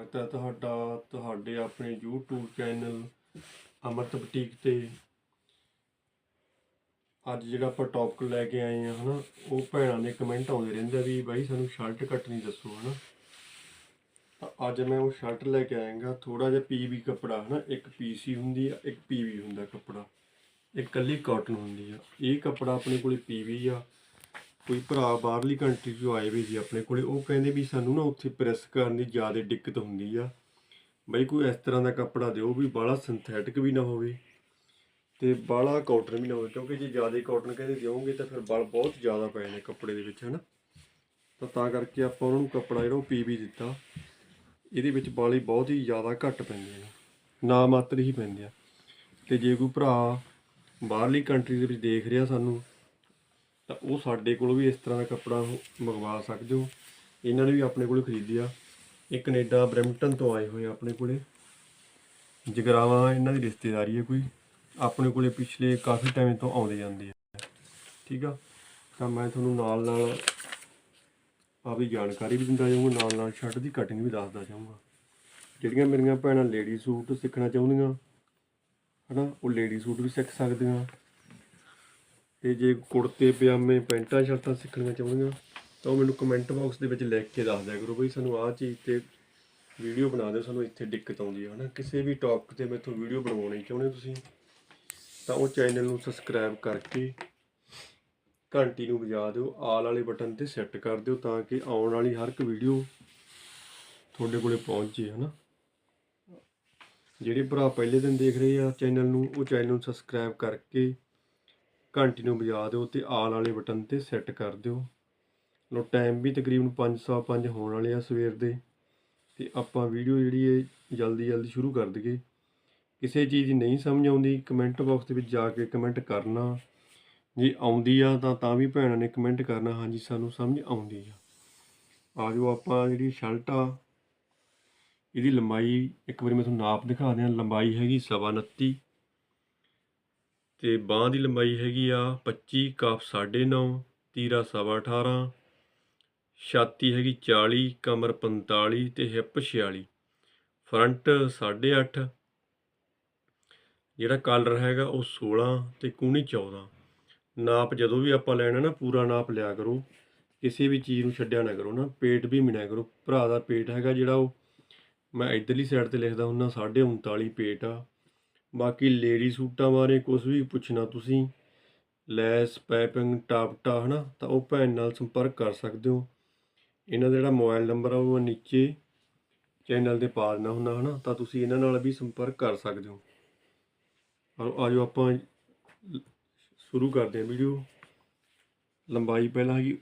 ਸਵਾਗਤ ਹੈ ਤੁਹਾਡਾ, ਤੁਹਾਡੇ ਆਪਣੇ YouTube ਚੈਨਲ ਅਮਰਤ ਬੁਟੀਕ ਤੇ। ਅੱਜ ਜਿਹੜਾ ਆਪਾਂ ਟੌਪਿਕ ਲੈ ਕੇ ਆਏ ਆ ਹਨਾ, ਉਹ ਭੈਣਾਂ ਦੇ ਕਮੈਂਟ ਆਉਂਦੇ ਰਹਿੰਦੇ ਵੀ ਬਾਈ ਸਾਨੂੰ ਸ਼ਰਟ ਕੱਟਣੀ ਦੱਸੋ ਹਨਾ। ਤਾਂ ਅੱਜ ਮੈਂ ਉਹ ਸ਼ਰਟ ਲੈ ਕੇ ਆਇਆਗਾ ਥੋੜਾ ਜਿਹਾ ਪੀਵੀ ਕੱਪੜਾ ਹਨਾ, ਇੱਕ ਪੀਸੀ ਹੁੰਦੀ ਆ, ਇੱਕ ਪੀਵੀ ਹੁੰਦਾ ਕੱਪੜਾ। ਇੱਕ ਕੱਲੀ ਕਾਟਨ ਹੁੰਦੀ ਆ। ਇਹ ਕੱਪੜਾ ਆਪਣੇ ਕੋਲੇ ਪੀਵੀ ਆ ਕੋਈ ਭਰਾ ਬਾਹਰਲੀ ਕੰਟਰੀ ਚੋਂ ਆਏ ਵੀ ਜੀ ਆਪਣੇ ਕੋਲੇ, ਉਹ ਕਹਿੰਦੇ ਵੀ ਸਾਨੂੰ ਨਾ ਉੱਥੇ ਪ੍ਰੈਸ ਕਰਨ ਦੀ ਜ਼ਿਆਦਾ ਦਿੱਕਤ ਹੁੰਦੀ ਆ। ਬਈ ਕੋਈ ਇਸ ਤਰ੍ਹਾਂ ਦਾ ਕੱਪੜਾ ਦਿਓ ਵੀ ਬਾਹਲਾ ਸਿੰਥੈਟਿਕ ਵੀ ਨਾ ਹੋਵੇ ਤੇ ਬਾਹਲਾ ਕਾਟਨ ਵੀ ਨਾ ਹੋਵੇ, ਕਿਉਂਕਿ ਜੇ ਜ਼ਿਆਦਾ ਕਾਟਨ ਕਹਿੰਦੇ ਦਿਓਗੇ ਤਾਂ ਫਿਰ ਬਲ ਬਹੁਤ ਜ਼ਿਆਦਾ ਪੈ ਜਾਣੇ ਕੱਪੜੇ ਦੇ ਵਿੱਚ, ਹਨਾ? ਤਾਂ ਤਾਂ ਕਰਕੇ ਆਪਾਂ ਉਹਨਾਂ ਨੂੰ ਕੱਪੜਾ ਜਿਹੜਾ ਉਹ ਪੀਵੀ ਦਿੱਤਾ। ਇਹਦੇ ਵਿੱਚ ਬਾਲੀ ਬਹੁਤ ਹੀ ਜ਼ਿਆਦਾ ਘੱਟ ਪੈਂਦੇ ਨੇ, ਨਾ ਮਾਤਰ ਹੀ ਪੈਂਦੇ ਆ। ਤੇ ਜੇ ਕੋਈ ਭਰਾ ਬਾਹਰਲੀ ਕੰਟਰੀ ਦੇ ਵਿੱਚ ਦੇਖ ਰਿਹਾ ਸਾਨੂੰ ਤਾਂ ਉਹ ਸਾਡੇ ਕੋਲੋਂ ਵੀ ਇਸ ਤਰ੍ਹਾਂ ਦਾ ਕੱਪੜਾ ਮੰਗਵਾ ਸਕਦੇ ਹੋ। ਇਹਨਾਂ ਨੇ ਵੀ ਆਪਣੇ ਕੋਲੋਂ ਖਰੀਦਿਆ। ਇਹ ਕੈਨੇਡਾ ਬਰੈਂਪਟਨ ਤੋਂ ਆਏ ਹੋਏ ਆਪਣੇ ਕੋਲੇ। ਜਗਰਾਵਾਂ ਇਹਨਾਂ ਦੀ ਰਿਸ਼ਤੇਦਾਰੀ ਹੈ ਕੋਈ। ਆਪਣੇ ਕੋਲੇ ਪਿਛਲੇ ਕਾਫੀ ਟਾਈਮ ਤੋਂ ਆਉਂਦੇ ਜਾਂਦੇ ਆ। ਠੀਕ ਆ? ਤਾਂ ਮੈਂ ਤੁਹਾਨੂੰ ਨਾਲ ਨਾਲ ਆਪਦੀ ਜਾਣਕਾਰੀ ਵੀ ਦਿੰਦਾ ਜਾਊਂਗਾ। ਨਾਲ ਨਾਲ ਸ਼ਰਟ ਦੀ ਕਟਿੰਗ ਵੀ ਦੱਸਦਾ ਜਾਊਂਗਾ। ਜਿਹੜੀਆਂ ਮੇਰੀਆਂ ਭੈਣਾਂ ਲੇਡੀ ਸੂਟ ਸਿੱਖਣਾ ਚਾਹੁੰਦੀਆਂ, ਹਨਾ, ਉਹ ਲੇਡੀ ਸੂਟ ਵੀ ਸਿੱਖ ਸਕਦੀਆਂ। ਤੇ ਜੇ ਕੁੜਤੇ, ਪਜਾਮੇ, ਪੈਂਟਾਂ, ਸ਼ਰਟਾਂ ਸਿੱਖਣੀਆਂ ਚਾਹੁੰਦੀਆਂ, ਤਾਂ ਉਹ ਮੈਨੂੰ ਕਮੈਂਟ ਬਾਕਸ ਦੇ ਵਿੱਚ ਲਿਖ ਕੇ ਦੱਸ ਦਿਆ ਕਰੋ ਬਈ ਸਾਨੂੰ ਆਹ ਚੀਜ਼ ਤੇ ਵੀਡੀਓ ਬਣਾ ਦਿਓ, ਸਾਨੂੰ ਇੱਥੇ ਦਿੱਕਤ ਆਉਂਦੀ ਹੈ ਹਨਾ? ਕਿਸੇ ਵੀ ਟੌਪਿਕ ਤੇ ਮੈਥੋਂ ਵੀਡੀਓ ਬਣਵਾਉਣੀ ਚਾਹੁੰਦੇ ਹੋ ਤੁਸੀਂ, ਤਾਂ ਉਹ ਚੈਨਲ ਨੂੰ ਸਬਸਕ੍ਰਾਈਬ ਕਰਕੇ ਘੰਟੀ ਨੂੰ ਵਜਾ ਦਿਓ, ਆਲ ਵਾਲੇ ਬਟਨ ਤੇ ਸੈੱਟ ਕਰ ਦਿਓ, ਤਾਂ ਕਿ ਆਉਣ ਵਾਲੀ ਹਰ ਇੱਕ ਵੀਡੀਓ ਤੁਹਾਡੇ ਕੋਲੇ ਪਹੁੰਚ ਜੇ ਹਨਾ? ਜਿਹੜੇ ਭਰਾ ਪਹਿਲੇ ਦਿਨ ਦੇਖ ਰਹੇ ਆ ਚੈਨਲ ਨੂੰ, ਉਹ ਚੈਨਲ ਨੂੰ ਸਬਸਕ੍ਰਾਈਬ ਕਰਕੇ ਘੰਟੀ ਨੂੰ ਵਜਾ ਦਿਓ ਤੇ ਆਲ ਵਾਲੇ ਬਟਨ ਤੇ ਸੈੱਟ ਕਰ ਦਿਓ। ਲੋ ਟਾਈਮ ਵੀ ਤਕਰੀਬਨ 505 ਹੋਣ ਵਾਲੇ ਆ ਸਵੇਰ ਦੇ ਤੇ ਆਪਾਂ ਵੀਡੀਓ ਜਿਹੜੀ ਹੈ ਜਲਦੀ ਜਲਦੀ ਸ਼ੁਰੂ ਕਰ ਦਈਏ। ਕਿਸੇ ਚੀਜ਼ ਦੀ ਨਹੀਂ ਸਮਝ ਆਉਂਦੀ ਕਮੈਂਟ ਬਾਕਸ ਦੇ ਵਿੱਚ ਜਾ ਕੇ ਕਮੈਂਟ ਕਰਨਾ। ਜੇ ਆਉਂਦੀ ਆ ਤਾਂ ਤਾਂ ਵੀ ਭੈਣਾਂ ਨੇ ਕਮੈਂਟ ਕਰਨਾ। ਹਾਂਜੀ, ਸਾਨੂੰ ਸਮਝ ਆਉਂਦੀ ਆ। ਆ ਆਪਾਂ ਜਿਹੜੀ ਸ਼ਰਟ ਆ, ਇਹਦੀ ਲੰਬਾਈ, ਇੱਕ ਵਾਰੀ ਮੈਂ ਤੁਹਾਨੂੰ ਨਾਪ ਦਿਖਾ ਦਿਆਂ, ਲੰਬਾਈ ਹੈਗੀ ਸਵਾ 29 ਅਤੇ ਬਾਂਹ ਦੀ ਲੰਬਾਈ ਹੈਗੀ ਆ 25 ਕਾਫ 9.5 ਤੀਰਾ ਸਵਾ 18 ਛਾਤੀ ਹੈਗੀ 40 ਕਮਰ 45 ਤੇ ਹਿੱਪ 46 ਫਰੰਟ 8.5 ਜਿਹੜਾ ਕਲਰ ਹੈਗਾ ਉਹ 16 ਤੇ ਕੂਣੀ 14 ਨਾਪ ਜਦੋਂ ਵੀ ਆਪਾਂ ਲੈਣਾ ਨਾ, ਪੂਰਾ ਨਾਪ ਲਿਆ ਕਰੋ। ਕਿਸੇ ਵੀ ਚੀਜ਼ ਨੂੰ ਛੱਡਿਆ ਨਾ ਕਰੋ ਨਾ, ਪੇਟ ਵੀ ਮਿਣਿਆ ਕਰੋ। ਭਰਾ ਦਾ ਪੇਟ ਹੈਗਾ ਜਿਹੜਾ ਉਹ, ਮੈਂ ਇਧਰਲੀ ਸਾਈਡ ਤੇ ਲਿਖਦਾ ਹੁੰਦਾ 39.5 ਪੇਟ ਆ। ਬਾਕੀ ਲੇਡੀ ਸੂਟਾਂ ਬਾਰੇ ਕੁਝ ਵੀ ਪੁੱਛਣਾ ਤੁਸੀਂ, ਲੈਸ ਪਾਈਪਿੰਗ ਟਾਪਟਾ, ਹਨਾ, ਤਾਂ ਉਹ ਭੈਣ ਨਾਲ ਸੰਪਰਕ ਕਰ ਸਕਦੇ ਹੋ। ਇਹਨਾਂ ਦਾ ਜਿਹੜਾ ਮੋਬਾਈਲ ਨੰਬਰ ਆ, ਉਹ ਨੀਚੇ ਚੈਨਲ ਤੇ ਪਾ ਦੇਣਾ ਹੁੰਦਾ, ਹਨਾ, ਤਾਂ ਤੁਸੀਂ ਇਹਨਾਂ ਨਾਲ ਵੀ ਸੰਪਰਕ ਕਰ ਸਕਦੇ ਹੋ। ਔਰ ਆਜੋ ਆਪਾਂ ਸ਼ੁਰੂ ਕਰਦੇ ਹਾਂ ਵੀਡੀਓ। ਲੰਬਾਈ ਪਹਿਲਾਂ ਹੈਗੀ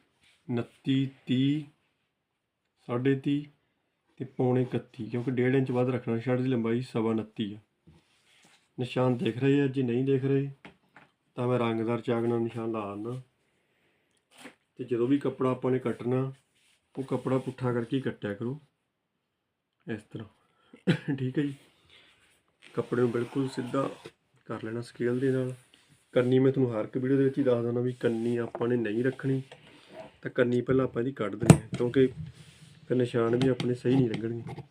29 30 30.5 ਤੇ ਪੌਣੇ 31 ਕਿਉਂਕਿ 1.5 ਇੰਚ ਵੱਧ ਰੱਖਣਾ ਸ਼ਰਟ ਦੀ ਲੰਬਾਈ ਸਵਾ 29 ਆ। ਨਿਸ਼ਾਨ ਦਿਖ ਰਹੇ ਆ, ਜੇ ਨਹੀਂ ਦਿਖ ਰਹੇ, ਤਾਂ ਮੈਂ ਰੰਗਦਾਰ ਚਾਕ ਨਾਲ ਨਿਸ਼ਾਨ ਲਾ ਦਿੰਦਾ। ਤੇ ਜਦੋਂ ਵੀ ਕੱਪੜਾ ਆਪਾਂ ਨੇ ਕੱਟਣਾ, ਉਹ ਕੱਪੜਾ ਪੁੱਠਾ ਕਰਕੇ ਕੱਟਿਆ ਕਰੋ। ਇਸ ਤਰ੍ਹਾਂ। ਠੀਕ ਹੈ ਜੀ। ਕੱਪੜੇ ਨੂੰ ਬਿਲਕੁਲ ਸਿੱਧਾ ਕਰ ਲੈਣਾ ਸਕੇਲ ਦੇ ਨਾਲ। ਕੰਨੀ ਮੈਂ ਤੁਹਾਨੂੰ ਹਰ ਇੱਕ ਵੀਡੀਓ ਦੇ ਵਿੱਚ ਹੀ ਦੱਸ ਦਿੰਦਾ ਵੀ ਕੰਨੀ ਆਪਾਂ ਨੇ ਨਹੀਂ ਰੱਖਣੀ, ਤਾਂ ਕੰਨੀ ਪਹਿਲਾਂ ਆਪਾਂ ਇਹਦੀ ਕੱਢ ਦੇਣੀ ਹੈ, ਕਿਉਂਕਿ ਫਿਰ ਨਿਸ਼ਾਨ ਵੀ ਆਪਣੇ ਸਹੀ ਨਹੀਂ ਲੱਗਣਗੇ।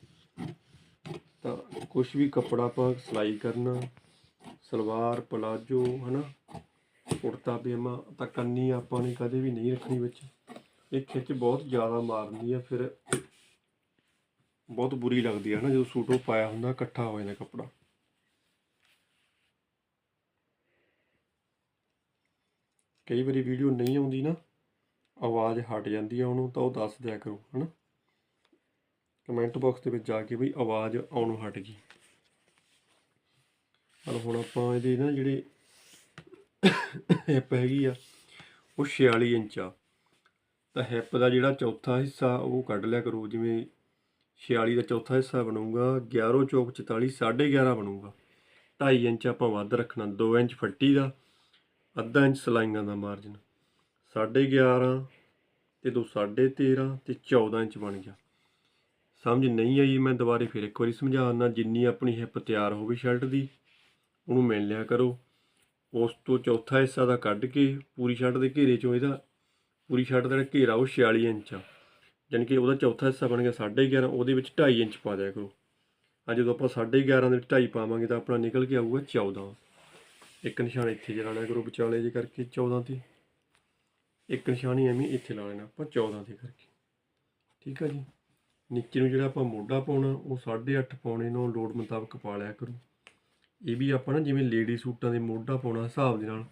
ਕੁਝ ਵੀ ਕੱਪੜਾ ਆਪਾਂ ਸਿਲਾਈ ਕਰਨਾ, ਸਲਵਾਰ, ਪਲਾਜੋ, ਹਨਾ, ਕੁੜਤਾ, ਪਜਾਮਾ, ਤਾਂ ਕੰਨੀ ਆਪਾਂ ਨੇ ਕਦੇ ਵੀ ਨਹੀਂ ਰੱਖਣੀ ਵਿੱਚ। ਇਹ ਖਿੱਚ ਬਹੁਤ ਜ਼ਿਆਦਾ ਮਾਰਦੀ ਆ, ਫਿਰ ਬਹੁਤ ਬੁਰੀ ਲੱਗਦੀ ਹੈ ਨਾ ਜਦੋਂ ਸੂਟ ਉਹ ਪਾਇਆ ਹੁੰਦਾ, ਇਕੱਠਾ ਹੋ ਜਾਂਦਾ ਕੱਪੜਾ। ਕਈ ਵਾਰੀ ਵੀਡੀਓ ਨਹੀਂ ਆਉਂਦੀ ਨਾ, ਆਵਾਜ਼ ਹਟ ਜਾਂਦੀ ਆ ਉਹਨੂੰ, ਤਾਂ ਉਹ ਦੱਸ ਦਿਆ ਕਰੋ, ਹਨਾ। ਕਮੈਂਟ ਬਾਕਸ ਦੇ ਵਿੱਚ ਜਾ ਕੇ ਬਈ ਆਵਾਜ਼ ਆਉਣੋਂ ਹਟ ਗਈ। ਪਰ ਹੁਣ ਆਪਾਂ ਇਹਦੇ ਨਾ ਜਿਹੜੇ ਹਿੱਪ ਹੈਗੀ ਆ, ਉਹ 46 ਇੰਚ ਆ। ਤਾਂ ਹਿੱਪ ਦਾ ਜਿਹੜਾ ਚੌਥਾ ਹਿੱਸਾ ਉਹ ਕੱਢ ਲਿਆ ਕਰੋ, ਜਿਵੇਂ 46 ਦਾ ਚੌਥਾ ਹਿੱਸਾ ਬਣੂਗਾ 11 ਚੌਕ 44 11.5 ਬਣੂਗਾ। 2.5 ਇੰਚ ਆਪਾਂ ਵੱਧ ਰੱਖਣਾ 2 ਇੰਚ ਫੱਟੀ ਦਾ, ਅੱਧਾ ਇੰਚ ਸਲਾਈਆਂ ਦਾ ਮਾਰਜਨ 11.5 ਤੇ ਦੋ 13.5 ਤੇ 14 ਇੰਚ ਬਣ ਗਿਆ। ਸਮਝ ਨਹੀਂ ਆਈ, ਮੈਂ ਦੁਬਾਰੇ ਫਿਰ ਇੱਕ ਵਾਰੀ ਸਮਝਾਉਣਾ ਜਿੰਨੀ ਆਪਣੀ ਹਿੱਪ ਤਿਆਰ ਹੋਵੇ ਸ਼ਰਟ ਦੀ, ਉਹਨੂੰ ਮਿਲ ਲਿਆ ਕਰੋ। ਉਸ ਤੋਂ ਚੌਥਾ ਹਿੱਸਾ ਦਾ ਕੱਢ ਕੇ ਪੂਰੀ ਸ਼ਰਟ ਦੇ ਘੇਰੇ ਚੋਂ ਇਹਦਾ, ਪੂਰੀ ਸ਼ਰਟ ਦਾ ਜਿਹੜਾ ਘੇਰਾ ਉਹ 46 ਇੰਚ ਆ। ਜਾਣੀ ਕਿ ਉਹਦਾ ਚੌਥਾ ਹਿੱਸਾ ਬਣ ਗਿਆ 11.5 ਉਹਦੇ ਵਿੱਚ 2.5 ਇੰਚ ਪਾ ਦਿਆ ਕਰੋ। ਆ ਜਦੋਂ ਆਪਾਂ 11.5 ਦੇ ਵਿੱਚ 2.5 ਪਾਵਾਂਗੇ ਤਾਂ ਆਪਣਾ ਨਿਕਲ ਕੇ ਆਊਗਾ 14 ਇੱਕ ਨਿਸ਼ਾਨ ਇੱਥੇ ਜਿਹੜਾ ਲਿਆ ਕਰੋ ਵਿਚਾਲੇ ਜੇ ਕਰਕੇ 14 ਤੇ। ਇੱਕ ਨਿਸ਼ਾਨ ਹੀ ਐਵੇਂ ਇੱਥੇ ਲਾ ਲੈਣਾ ਆਪਾਂ 14 ਤੇ ਕਰਕੇ। ਠੀਕ ਆ ਜੀ? ਨੀਚੇ ਨੂੰ ਜਿਹੜਾ ਆਪਾਂ ਮੋਢਾ ਪਾਉਣਾ, ਉਹ 8.5 ਪਾਉਣੇ ਨੂੰ ਲੋਡ ਮੁਤਾਬਕ ਪਾ ਲਿਆ ਕਰੋ। ਇਹ ਵੀ ਆਪਾਂ ਨਾ ਜਿਵੇਂ ਲੇਡੀ ਸੂਟਾਂ ਦੇ ਮੋਢਾ ਪਾਉਣਾ ਹਿਸਾਬ ਦੇ ਨਾਲ,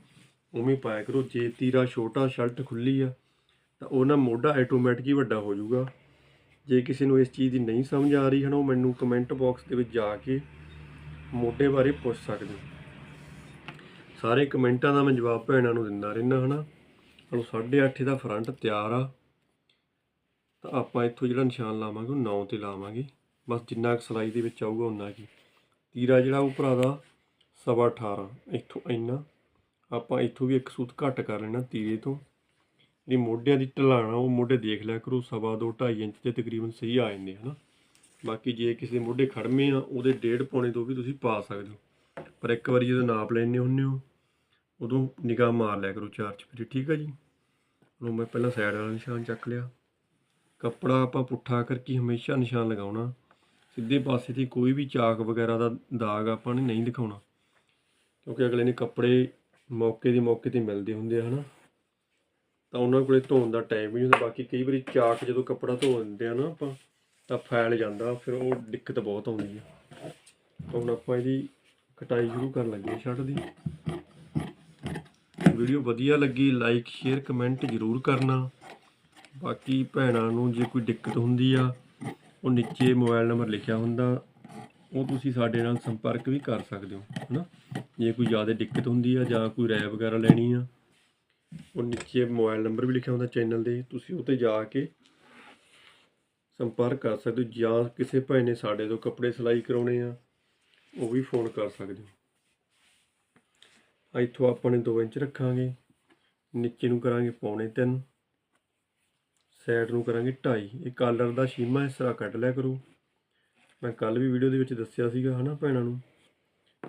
ਉਵੇਂ ਪਾਇਆ ਕਰੋ। ਜੇ ਤੀਰਾ ਛੋਟਾ ਸ਼ਰਟ ਖੁੱਲੀ ਆ, ਤਾਂ ਉਹ ਨਾ ਮੋਢਾ ਆਟੋਮੈਟਿਕ ਹੀ ਵੱਡਾ ਹੋ ਜਾਊਗਾ। ਜੇ ਕਿਸੇ ਨੂੰ ਇਸ ਚੀਜ਼ ਦੀ ਨਹੀਂ ਸਮਝ ਆ ਰਹੀ, ਹਨ, ਉਹ ਮੈਨੂੰ ਕਮੈਂਟ ਬਾਕਸ ਦੇ ਵਿੱਚ ਜਾ ਕੇ ਮੋਢੇ ਬਾਰੇ ਪੁੱਛ ਸਕਦੇ ਹੋ। ਸਾਰੇ ਕਮੈਂਟਾਂ ਦਾ ਮੈਂ ਜਵਾਬ ਭੈਣਾਂ ਨੂੰ ਦਿੰਦਾ ਰਹਿਣਾ ਹਨਾ। ਚਲੋ 8.5 ਦਾ ਫਰੰਟ ਤਿਆਰ ਆ। ਤਾਂ ਆਪਾਂ ਇੱਥੋਂ ਜਿਹੜਾ ਨਿਸ਼ਾਨ ਲਾਵਾਂਗੇ, ਉਹ 9 ਤੇ ਲਾਵਾਂਗੇ। ਬਸ ਜਿੰਨਾ ਕੁ ਸਿਲਾਈ ਦੇ ਵਿੱਚ ਆਊਗਾ ਉਨਾ ਕੀ ਤੀਰਾ ਜਿਹੜਾ ਉਹ ਭਰਾ ਦਾ ਸਵਾ 18 ਇੱਥੋਂ ਇੰਨਾ। ਆਪਾਂ ਇੱਥੋਂ ਵੀ ਇੱਕ ਸੂਤ ਘੱਟ ਕਰ ਲੈਣਾ ਤੀਰੇ ਤੋਂ। ਜਿਹੜੀ ਮੋਢਿਆਂ ਦੀ ਢਲਾਣਾ, ਉਹ ਮੋਢੇ ਦੇਖ ਲਿਆ ਕਰੋ, ਸਵਾ ਦੋ 2.5 ਇੰਚ ਦੇ ਤਕਰੀਬਨ ਸਹੀ ਆ ਜਾਂਦੇ ਹਨਾ। ਬਾਕੀ ਜੇ ਕਿਸੇ ਮੋਢੇ ਖੜਮੇ ਆ, ਉਹਦੇ ਡੇਢ ਪੌਣੇ ਤੋਂ ਵੀ ਤੁਸੀਂ ਪਾ ਸਕਦੇ ਹੋ। ਪਰ ਇੱਕ ਵਾਰੀ ਜਦੋਂ ਨਾਪ ਲੈਣੇ ਹੁੰਦੇ ਹੋ, ਉਦੋਂ ਨਿਗਾਹ ਮਾਰ ਲਿਆ ਕਰੋ ਚਾਰ ਚ ਠੀਕ ਆ ਜੀ? ਹੁਣ ਮੈਂ ਪਹਿਲਾਂ ਸਾਈਡ ਵਾਲਾ ਨਿਸ਼ਾਨ ਚੱਕ ਲਿਆ। ਕੱਪੜਾ ਆਪਾਂ ਪੁੱਠਾ ਕਰਕੇ ਹਮੇਸ਼ਾ ਨਿਸ਼ਾਨ ਲਗਾਉਣਾ। ਸਿੱਧੇ ਪਾਸੇ ਤੇ ਕੋਈ ਵੀ ਚਾਕ ਵਗੈਰਾ ਦਾ ਦਾਗ ਆਪਾਂ ਨੇ ਨਹੀਂ ਦਿਖਾਉਣਾ। ਕਿਉਂਕਿ ਅਗਲੇ ਨੇ ਕੱਪੜੇ ਮੌਕੇ ਦੇ ਮੌਕੇ ਤੇ ਮਿਲਦੇ ਹੁੰਦੇ ਆ, ਹਨਾ। ਤਾਂ ਉਹਨਾਂ ਕੋਲੇ ਧੋਣ ਦਾ ਟਾਈਮ ਵੀ ਨਹੀਂ ਹੁੰਦਾ। ਬਾਕੀ ਕਈ ਵਾਰੀ ਚਾਕ ਜਦੋਂ ਕੱਪੜਾ ਧੋ ਦਿੰਦੇ ਆ ਨਾ ਆਪਾਂ, ਤਾਂ ਫੈਲ ਜਾਂਦਾ, ਫਿਰ ਉਹ ਦਿੱਕਤ ਬਹੁਤ ਆਉਂਦੀ ਹੈ ਹੁਣ ਆਪਾਂ ਇਹਦੀ ਕਟਾਈ ਸ਼ੁਰੂ ਕਰਨ ਲੱਗੇ ਸ਼ਰਟ ਦੀ। ਵੀਡੀਓ ਵਧੀਆ ਲੱਗੀ ਲਾਈਕ ਸ਼ੇਅਰ ਕਮੈਂਟ ਜ਼ਰੂਰ ਕਰਨਾ। ਬਾਕੀ ਭੈਣਾਂ ਨੂੰ ਜੇ ਕੋਈ ਦਿੱਕਤ ਹੁੰਦੀ ਆ, ਉਹ ਨੀਚੇ ਮੋਬਾਈਲ ਨੰਬਰ ਲਿਖਿਆ ਹੁੰਦਾ, ਉਹ ਤੁਸੀਂ ਸਾਡੇ ਨਾਲ ਸੰਪਰਕ ਵੀ ਕਰ ਸਕਦੇ ਹੋ, ਹਨਾ? ਜੇ ਕੋਈ ਜ਼ਿਆਦਾ ਦਿੱਕਤ ਹੁੰਦੀ ਆ ਜਾਂ ਕੋਈ ਰਾਏ ਵਗੈਰਾ ਲੈਣੀ ਆ, ਉਹ ਨੀਚੇ ਮੋਬਾਈਲ ਨੰਬਰ ਵੀ ਲਿਖਿਆ ਹੁੰਦਾ ਚੈਨਲ ਦੇ, ਤੁਸੀਂ ਉਹ ਤੇ ਜਾ ਕੇ ਸੰਪਰਕ ਕਰ ਸਕਦੇ ਹੋ ਜਾਂ ਕਿਸੇ ਭਾਈ ਨੇ ਸਾਡੇ ਤੋਂ ਕੱਪੜੇ ਸਿਲਾਈ ਕਰਾਉਣੇ ਆ, ਉਹ ਵੀ ਫੋਨ ਕਰ ਸਕਦੇ ਹੋ। ਇੱਥੋਂ ਆਪਾਂ ਨੇ 2 ਇੰਚ ਰੱਖਾਂਗੇ, ਨੀਚੇ ਨੂੰ ਕਰਾਂਗੇ ਪੌਣੇ 3 ਸਾਈਡ ਨੂੰ ਕਰਾਂਗੇ ਢਾਈ। ਇਹ ਕਾਲਰ ਦਾ ਸ਼ੀਮਾ ਹਿੱਸਾ ਕੱਢ ਲਿਆ ਕਰੋ। ਮੈਂ ਕੱਲ ਵੀ ਵੀਡੀਓ ਦੇ ਵਿੱਚ ਦੱਸਿਆ ਸੀਗਾ ਹਨਾ ਭੈਣਾਂ ਨੂੰ